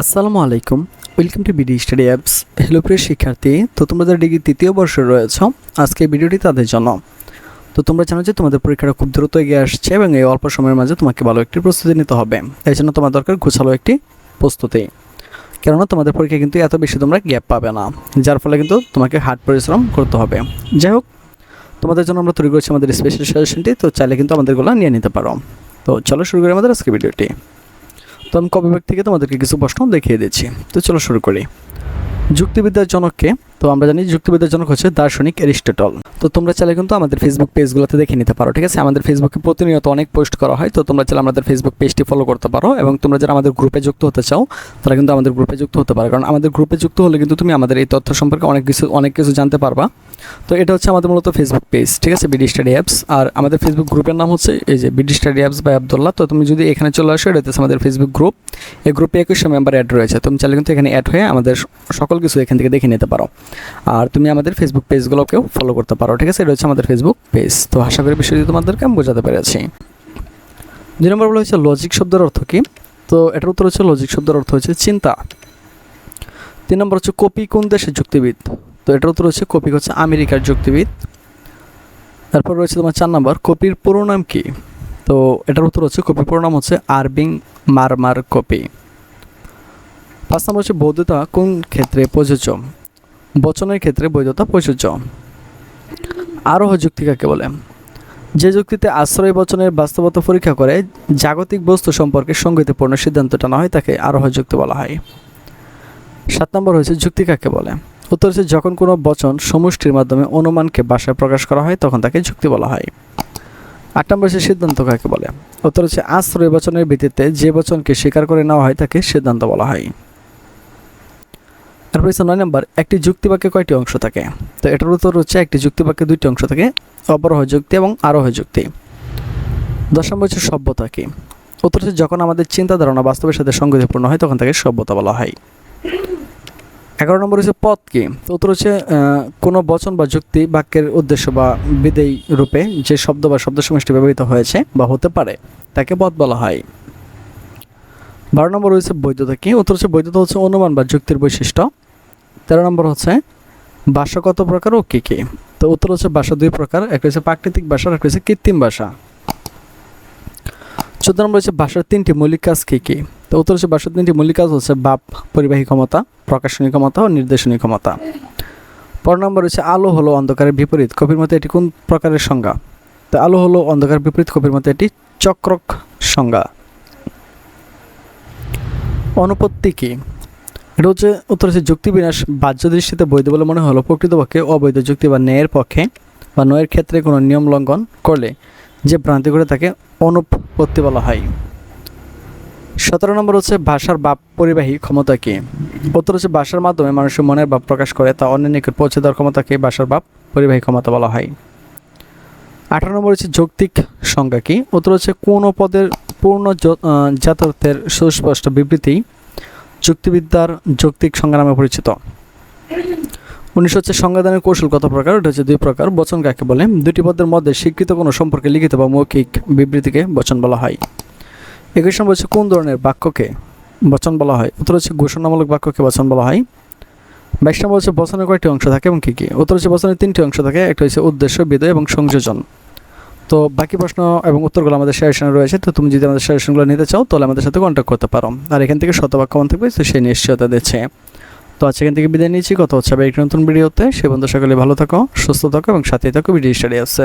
আসসালামু আলাইকুম। Welcome to BD study apps hello প্রিয় শিক্ষার্থী। তো তোমরা যারা ডিগ্রি তৃতীয় বর্ষে রয়েছ, আজকে ভিডিওটি তাদের জন্য। তো তোমরা জানো যে তোমাদের পরীক্ষাটা খুব দ্রুত এগিয়ে আসছে এবং এই অল্প সময়ের মাঝে তোমাকে ভালো একটি প্রস্তুতি নিতে হবে। এই জন্য তোমার দরকার গোছালো একটি প্রস্তুতি। কেননা তোমাদের পরীক্ষা কিন্তু এত বেশি তোমরা গ্যাপ পাবে না, যার ফলে কিন্তু তোমাকে হার্ড পরিশ্রম করতে হবে। যাই হোক, তোমাদের জন্য আমরা তৈরি করছি আমাদের স্পেশাল সাজেশনটি তো চাইলে কিন্তু আমাদেরগুলো নিয়ে নিতে পারো। তো চলো শুরু করি আমাদের আজকে ভিডিওটি। তো আমি কপি ব্যাগ থেকে তোমাদেরকে কিছু প্রশ্ন দেখিয়ে দিচ্ছি। তো চলো শুরু করি। যুক্তিবিদ্যার জনককে তো আমরা জানি যুক্তিবিদ্যার জনক হচ্ছে দার্শনিক এরিস্টটল তো তোমরা চাইলে কিন্তু আমাদের ফেসবুক পেজগুলোতে দেখে নিতে পারো, ঠিক আছে? আমাদের ফেসবুকে প্রতিনিয়ত অনেক পোস্ট করা হয়, তো তোমরা চাইলে আমাদের ফেসবুক পেজটি ফলো করতে পারো এবং তোমরা যারা আমাদের গ্রুপে যুক্ত হতে চাও, তারা কিন্তু আমাদের গ্রুপে যুক্ত হতে পারো। কারণ আমাদের গ্রুপে যুক্ত হলে কিন্তু তুমি আমাদের এই তথ্য সম্পর্কে অনেক কিছু অনেক কিছু জানতে পারবা। তো এটা হচ্ছে আমাদের মূলত ফেসবুক পেজ ঠিক আছে? বিডি স্টাডি অ্যাপস আর আমাদের ফেসবুক গ্রুপের নাম হচ্ছে এই যে BD study apps by Abdullah তো তুমি যদি এখানে চলে আসো এটা হচ্ছে আমাদের ফেসবুক গ্রুপ এই গ্রুপে একুশশো মেম্বার অ্যাড রয়েছে তুমি চাইলে কিন্তু এখানে অ্যাড হয়ে আমাদের সকল কিছু এখান থেকে দেখে নিতে পারো। আর তুমি আমাদের ফেসবুক পেজগুলোকেও ফলো করতে পারো, ঠিক আছে? এটা হচ্ছে আমাদের ফেসবুক পেজ তো আশা করি বিষয়টি তোমাদেরকে আমি বোঝাতে পেরেছি। দুই নম্বর বলা হচ্ছে লজিক শব্দের অর্থ কি? তো এটার উত্তর হচ্ছে লজিক শব্দের অর্থ হচ্ছে চিন্তা। তিন নম্বর হচ্ছে কপি কোন দেশের যুক্তিবিদ? তো এটার উত্তর হচ্ছে কপি হচ্ছে আমেরিকার যুক্তিবিদ। তারপর রয়েছে তোমার চার নম্বর, কপির পুরো নাম কি? তো এটার উত্তর হচ্ছে কপির পুরো নাম হচ্ছে আরবিং মারমার কপি। পাঁচ নম্বর হচ্ছে বৌদ্ধতা কোন ক্ষেত্রে প্রযোজ্য? বচনের ক্ষেত্রে বৈধতা প্রযোজ্য। আরোহ যুক্তি কাকে বলে? যে যুক্তিতে আশ্রয় বচনের বাস্তবতা পরীক্ষা করে, জাগতিক বস্তু সম্পর্কে সঙ্গীতপূর্ণ সিদ্ধান্ত টানা হয় তাকে আরোহ যুক্তি বলা হয়। সাত নম্বর হয়েছে, যুক্তি কাকে বলে? উত্তর হচ্ছে, যখন কোনো বচন সমষ্টির মাধ্যমে অনুমানকে ভাষায় প্রকাশ করা হয়, তখন তাকে যুক্তি বলা হয়। আট নম্বর হচ্ছে, সিদ্ধান্ত কাকে বলে? উত্তর হচ্ছে, আশ্রয় বচনের ভিত্তিতে যে বচনকে স্বীকার করে নেওয়া হয়, তাকে সিদ্ধান্ত বলা হয়। তারপর হচ্ছে নয় নম্বর, একটি যুক্তিবাক্যে কয়টি অংশ থাকে? তো এটার উত্তর হচ্ছে একটি যুক্তিবাক্যে দুইটি অংশ থাকে অপরহ যুক্তি এবং আরোহ যুক্তি। দশ নম্বর হচ্ছে সভ্যতা কি? উত্তর হচ্ছে যখন আমাদের চিন্তা ধারণা বাস্তবের সাথে সঙ্গতিপূর্ণ হয়, তখন তাকে সভ্যতা বলা হয়। এগারো নম্বর হচ্ছে পথ কি? উত্তর হচ্ছে কোনো বচন বা যুক্তি, বাক্যের উদ্দেশ্য বা বিদেয়ী রূপে যে শব্দ বা শব্দ সমষ্টি ব্যবহৃত হয়েছে বা হতে পারে, তাকে পথ বলা হয়। বারো নম্বর হচ্ছে বৈধতা কি? উত্তর হচ্ছে বৈধতা হচ্ছে অনুমান বা যুক্তির বৈশিষ্ট্য। তেরো নম্বর হচ্ছে, ভাষা কত প্রকার ও কী কী? তো উত্তর হচ্ছে ভাষা দুই প্রকার একটা হচ্ছে প্রাকৃতিক আর একটা হচ্ছে কৃত্রিম ভাষা। চোদ্দ নম্বর হচ্ছে ভাষার তিনটি মৌলিক কাজ কী কী? তো উত্তর হচ্ছে ভাষার তিনটি মৌলিক কাজ হচ্ছে বাপ পরিবাহী ক্ষমতা প্রকাশনী ক্ষমতা ও নির্দেশনী ক্ষমতা। পর নম্বর হচ্ছে আলো, হলো অন্ধকারের বিপরীত কবির মতে এটি কোন প্রকারের সংজ্ঞা? তো আলো, হলো অন্ধকার বিপরীত কবির মতে এটি চক্রক সংজ্ঞা। অনুপত্তি কি? এটা হচ্ছে উত্তর হচ্ছে যুক্তি বিনাশ বাহ্য দৃষ্টিতে বৈধ বলে মনে হলো, প্রকৃতপক্ষে অবৈধ যুক্তি বা ন্যায়ের পক্ষে বা নয়ের ক্ষেত্রে কোনো নিয়ম লঙ্ঘন করলে যে ভ্রান্তি করে তাকে অনুপত্তি বলা হয়। সতেরো নম্বর হচ্ছে ভাষার বাপ পরিবাহী ক্ষমতা কি? উত্তর হচ্ছে ভাষার মাধ্যমে মানুষের মনের ভাব প্রকাশ করে, তা অন্যের নিকট পৌঁছে দেওয়ার ক্ষমতাকে ভাষার বাপ পরিবাহী ক্ষমতা বলা হয়। আঠারো নম্বর হচ্ছে যৌক্তিক সংজ্ঞা কি? উত্তর হচ্ছে কোনো পদের পূর্ণ য- সুস্পষ্ট বিবৃতি যুক্তিবিদ্যার যৌক্তিক সংজ্ঞা নামে পরিচিত। উনিশশো হচ্ছে সংজ্ঞাদানের কৌশল কত প্রকার? ওটা হচ্ছে দুই প্রকার। বচন কাকে বলে? দুটি পদের মধ্যে স্বীকৃত কোনো সম্পর্কে লিখিত বা মৌখিক বিবৃতিকে বচন বলা হয়। একুশ নম্বর হচ্ছে কোন ধরনের বাক্যকে বচন বলা হয়? উত্তর হচ্ছে ঘোষণামূলক বাক্যকে বচন বলা হয়। বাইশ নম্বর হচ্ছে বচনের কয়েকটি অংশ থাকে এবং কী কী? উত্তর হচ্ছে বচনের তিনটি অংশ থাকে। একটা হচ্ছে উদ্দেশ্য, বিদয় এবং সংযোজন। তো বাকি প্রশ্ন এবং উত্তরগুলো আমাদের সাজেশনে রয়েছে, তো তুমি যদি আমাদের সাজেশনগুলো নিতে চাও, তাহলে আমাদের সাথে কন্ট্যাক্ট করতে পারো। আর এখান থেকে শতবাক্য কমন থাকবে, তো সেই নিশ্চয়তা দিচ্ছে। তো আজকে এখান থেকে বিদায় নিয়েছি কত হচ্ছে একটি নতুন ভিডিওতে সে বন্ধু সকলে ভালো থাকো, সুস্থ থাকো এবং সাথে থাকো ভিডিও স্টাডি আসছে